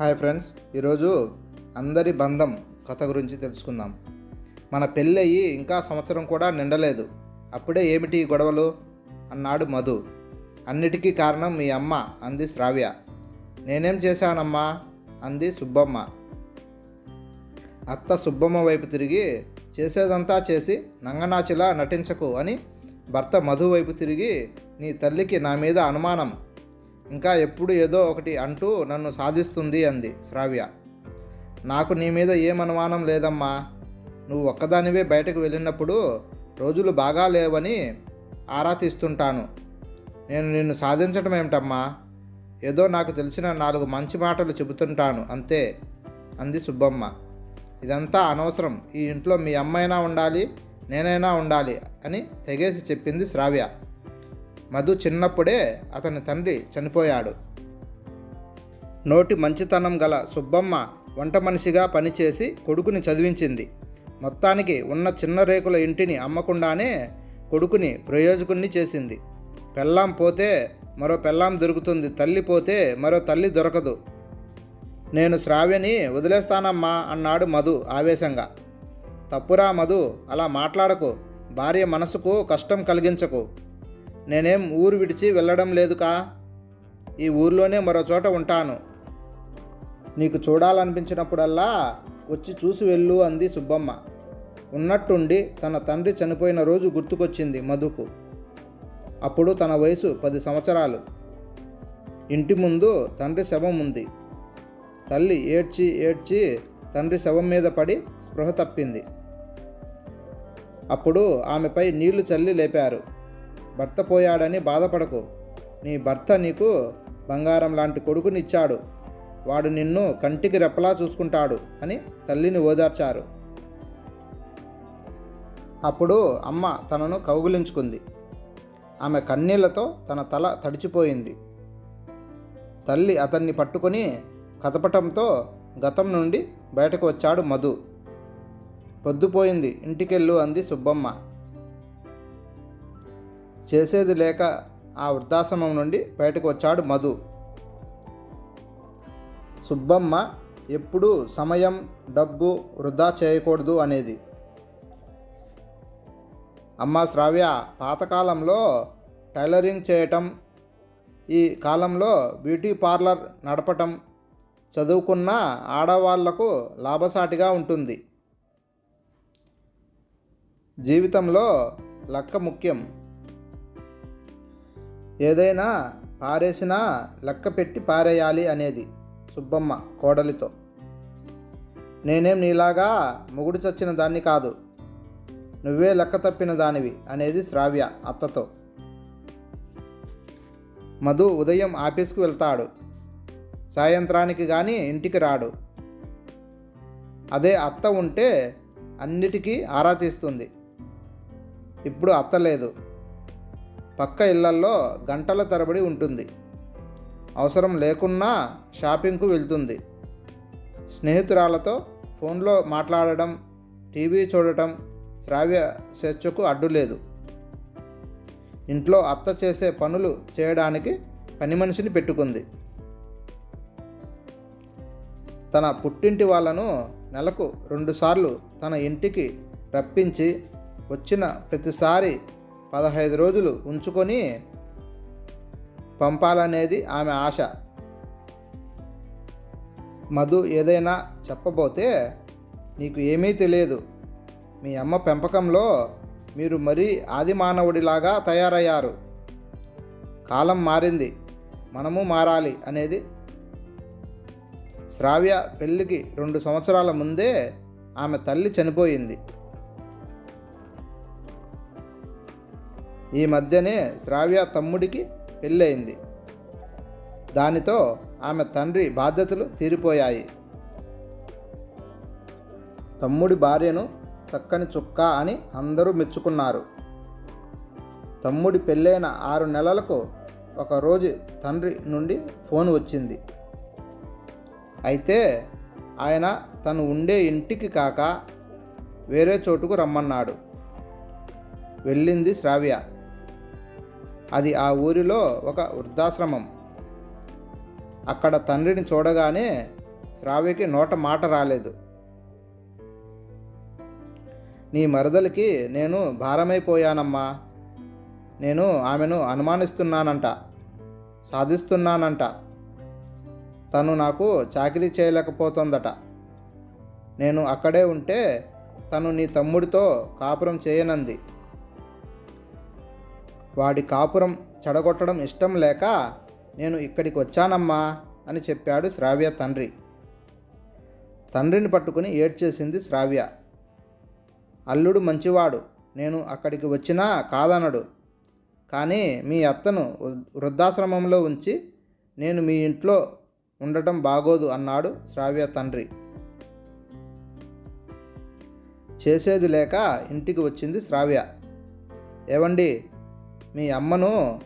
Hi friends ఈరోజు అందరి బంధం కథ గురించి తెలుసుకుందాం. మన పెళ్ళయి ఇంకా సంవత్సరం కూడా నిండలేదు. అప్పుడే ఏమిటి ఈ గొడవలు? అన్నాడు మధు. అన్నిటికీ కారణం మీ అమ్మ అంది శ్రావ్య. నేనేం చేశానమ్మా? అంది సుబ్బమ్మ. అత్త సుబ్బమ్మ వైపు తిరిగి చేసేదంతా చేసి నంగనాచిలా నటించకు అని భర్త మధు వైపు తిరిగి నీ తల్లికి నా మీద అనుమానం. ఇంకా ఎప్పుడు ఏదో ఒకటి అంటూ నన్ను సాధిస్తుంది అంది శ్రావ్య. నాకు నీ మీద ఏం అనుమానం లేదమ్మా. నువ్వు ఒక్కదానివే బయటకు వెళ్ళినప్పుడు రోజులు బాగా లేవని ఆరా తీస్తుంటాను. నేను నిన్ను సాధించటం ఏమిటమ్మా? ఏదో నాకు తెలిసిన నాలుగు మంచి మాటలు చెబుతుంటాను అంతే అంది సుబ్బమ్మ. ఇదంతా అనవసరం. ఈ ఇంట్లో మీ అమ్మైనా ఉండాలి నేనైనా ఉండాలి అని తెగేసి చెప్పింది శ్రావ్య. మధు చిన్నప్పుడే అతని తండ్రి చనిపోయాడు. నోటి మంచితనం గల సుబ్బమ్మ వంట మనిషిగా పనిచేసి కొడుకుని చదివించింది. మొత్తానికి ఉన్న చిన్న రేకుల ఇంటిని అమ్మకుండానే కొడుకుని ప్రయోజకుణ్ణి చేసింది. పెళ్ళాం పోతే మరో పెళ్ళాం దొరుకుతుంది తల్లి పోతే మరో తల్లి దొరకదు. నేను శ్రావ్యని వదిలేస్తానమ్మా అన్నాడు మధు ఆవేశంగా. తప్పురా మధు అలా మాట్లాడకు. భార్య మనసుకు కష్టం కలిగించకు. నేనేం ఊరు విడిచి వెళ్ళడం లేదుకా? ఈ ఊర్లోనే మరో చోట ఉంటాను. నీకు చూడాలనిపించినప్పుడల్లా వచ్చి చూసి వెళ్ళు అంది సుబ్బమ్మ. ఉన్నట్టుండి తన తండ్రి చనిపోయిన రోజు గుర్తుకొచ్చింది మధుకు. అప్పుడు తన వయసు పది సంవత్సరాలు. ఇంటి ముందు తండ్రి శవం ఉంది. తల్లి ఏడ్చి ఏడ్చి తండ్రి శవం మీద పడి స్పృహ తప్పింది. అప్పుడు ఆమెపై నీళ్ళు చల్లి లేపారు. భర్త పోయాడని బాధపడకు. నీ భర్త నీకు బంగారం లాంటి కొడుకునిచ్చాడు. వాడు నిన్ను కంటికి రెప్పలా చూసుకుంటాడు అని తల్లిని ఓదార్చారు. అప్పుడు అమ్మ తనను కౌగులించుకుంది. ఆమె కన్నీళ్ళతో తన తల తడిచిపోయింది. తల్లి అతన్ని పట్టుకొని కదపటంతో గతం నుండి బయటకు వచ్చాడు మధు. పొద్దుపోయింది ఇంటికెళ్ళు అంది సుబ్బమ్మ. చేసేది లేక ఆ వృద్ధాశ్రమం నుండి బయటకు వచ్చాడు మధు. సుబ్బమ్మ ఎప్పుడూ సమయం డబ్బు వృధా చేయకూడదు అనేది. అమ్మ శ్రావ్య పాతకాలంలో టైలరింగ్ చేయటం ఈ కాలంలో బ్యూటీ పార్లర్ నడపటం చదువుకున్న ఆడవాళ్ళకు లాభసాటిగా ఉంటుంది. జీవితంలో లక్క ముఖ్యం. ఏదైనా పారేసినా లెక్క పెట్టి పారేయాలి అనేది సుబ్బమ్మ కోడలితో. నేనేం నీలాగా మొగుడు చచ్చిన దాన్ని కాదు నువ్వే లెక్క తప్పిన దానివి అనేది శ్రావ్య అత్తతో. మధు ఉదయం ఆఫీస్కి వెళ్తాడు. సాయంత్రానికి కానీ ఇంటికి రాడు. అదే అత్త ఉంటే అన్నిటికీ ఆరా తీస్తుంది. ఇప్పుడు అత్త లేదు. పక్క ఇళ్ళల్లో గంటల తరబడి ఉంటుంది. అవసరం లేకున్నా షాపింగ్కు వెళ్తుంది. స్నేహితురాలతో ఫోన్లో మాట్లాడడం టీవీ చూడటం శ్రావ్య స్వేచ్ఛకు అడ్డు లేదు. ఇంట్లో అత్త చేసే పనులు చేయడానికి పని మనిషిని పెట్టుకుంది. తన పుట్టింటి వాళ్ళను నెలకు రెండుసార్లు తన ఇంటికి రప్పించి వచ్చిన ప్రతిసారి పదహైదు రోజులు ఉంచుకొని పంపాలనేది ఆమె ఆశ. మధు ఏదైనా చెప్పబోతే నీకు ఏమీ తెలియదు. మీ అమ్మ పెంపకంలో మీరు మరీ ఆది మానవుడిలాగా తయారయ్యారు. కాలం మారింది మనము మారాలి అనేది. శ్రావ్య పెళ్ళికి రెండు సంవత్సరాల ముందే ఆమె తల్లి చనిపోయింది. ఈ మధ్యనే శ్రావ్య తమ్ముడికి పెళ్ళయింది. దానితో ఆమె తండ్రి బాధ్యతలు తీరిపోయాయి. తమ్ముడి భార్యను చక్కని చుక్క అని అందరూ మెచ్చుకున్నారు. తమ్ముడి పెళ్ళైన ఆరు నెలలకు ఒకరోజు తండ్రి నుండి ఫోన్ వచ్చింది. అయితే ఆయన తను ఉండే ఇంటికి కాక వేరే చోటుకు రమ్మన్నాడు. వెళ్ళింది శ్రావ్య. అది ఆ ఊరిలో ఒక వృద్ధాశ్రమం. అక్కడ తండ్రిని చూడగానే శ్రావ్యకి నోట మాట రాలేదు. నీ మరదలికి నేను భారమైపోయానమ్మా. నేను ఆమెను అనుమానిస్తున్నానంట సాధిస్తున్నానంట. తను నాకు చాకరీ చేయలేకపోతుందట. నేను అక్కడే ఉంటే తను నీ తమ్ముడితో కాపురం చేయనంది. వాడి కాపురం చెడగొట్టడం ఇష్టం లేక నేను ఇక్కడికి వచ్చానమ్మా అని చెప్పాడు శ్రావ్య తండ్రి. తండ్రిని పట్టుకుని ఏడ్చేసింది శ్రావ్య. అల్లుడు మంచివాడు నేను అక్కడికి వచ్చినా కాదనడు. కానీ మీ అత్తను వృద్ధాశ్రమంలో ఉంచి నేను మీ ఇంట్లో ఉండటం బాగోదు అన్నాడు శ్రావ్య తండ్రి. చేసేది లేక ఇంటికి వచ్చింది శ్రావ్య. ఏవండి మీ అమ్మను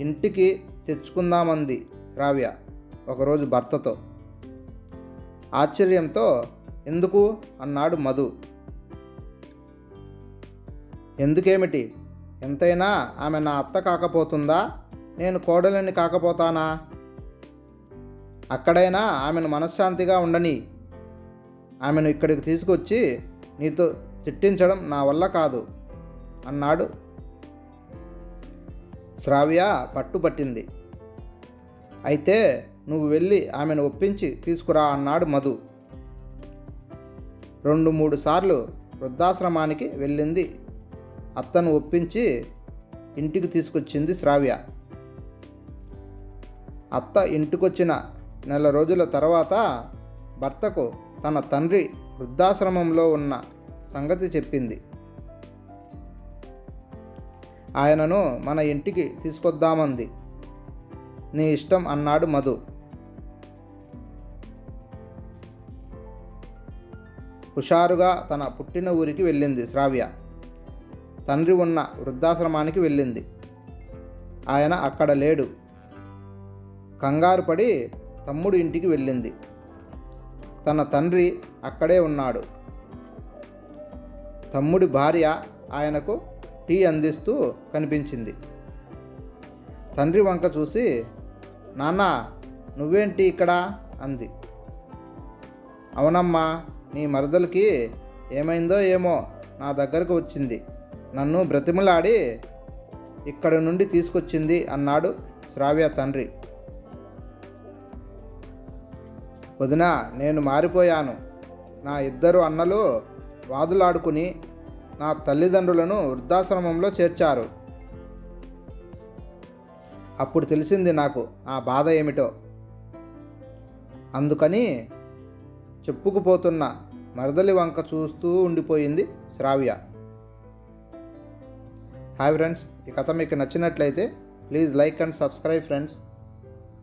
ఇంటికి తెచ్చుకుందామంది శ్రావ్య ఒకరోజు భర్తతో. ఆశ్చర్యంతో ఎందుకు? అన్నాడు మధు. ఎందుకేమిటి? ఎంతైనా ఆమె నా అత్త కాకపోతుందా? నేను కోడలిని కాకపోతానా? అక్కడైనా ఆమెను మనశ్శాంతిగా ఉండని ఆమెను ఇక్కడికి తీసుకొచ్చి నీతో తిట్టించడం నా వల్ల కాదు అన్నాడు శ్రావ్య పట్టుబట్టింది. అయితే నువ్వు వెళ్ళి ఆమెను ఒప్పించి తీసుకురా అన్నాడు మధు. రెండు మూడు సార్లు వృద్ధాశ్రమానికి వెళ్ళింది. అత్తను ఒప్పించి ఇంటికి తీసుకొచ్చింది శ్రావ్య. అత్త ఇంటికొచ్చిన నెల రోజుల తర్వాత భర్తకు తన తండ్రి వృద్ధాశ్రమంలో ఉన్న సంగతి చెప్పింది. ఆయనను మన ఇంటికి తీసుకొద్దామంది. నీ ఇష్టం అన్నాడు మధు. హుషారుగా తన పుట్టిన ఊరికి వెళ్ళింది శ్రావ్య. తండ్రి ఉన్న వృద్ధాశ్రమానికి వెళ్ళింది. ఆయన అక్కడ లేడు. కంగారు పడి తమ్ముడు ఇంటికి వెళ్ళింది. తన తండ్రి అక్కడే ఉన్నాడు. తమ్ముడి భార్య ఆయనకు టీ అందిస్తూ కనిపించింది. తండ్రి వంక చూసి నాన్న నువ్వేంటి ఇక్కడ? అంది. అవునమ్మా నీ మరదలకి ఏమైందో ఏమో నా దగ్గరకు వచ్చింది. నన్ను బ్రతిమలాడి ఇక్కడ నుండి తీసుకొచ్చింది అన్నాడు శ్రావ్య తండ్రి. వదిన నేను మారిపోయాను. నా ఇద్దరు అన్నలు వాదులాడుకుని నా తల్లిదండ్రులను వృద్ధాశ్రమంలో చేర్చారు. అప్పుడు తెలిసింది నాకు ఆ బాధ ఏమిటో. అందుకని చెప్పుకుపోతున్న మరదలి వంక చూస్తూ ఉండిపోయింది శ్రావ్య. హాయ్ ఫ్రెండ్స్ ఈ కథ మీకు నచ్చినట్లయితే please like and subscribe friends.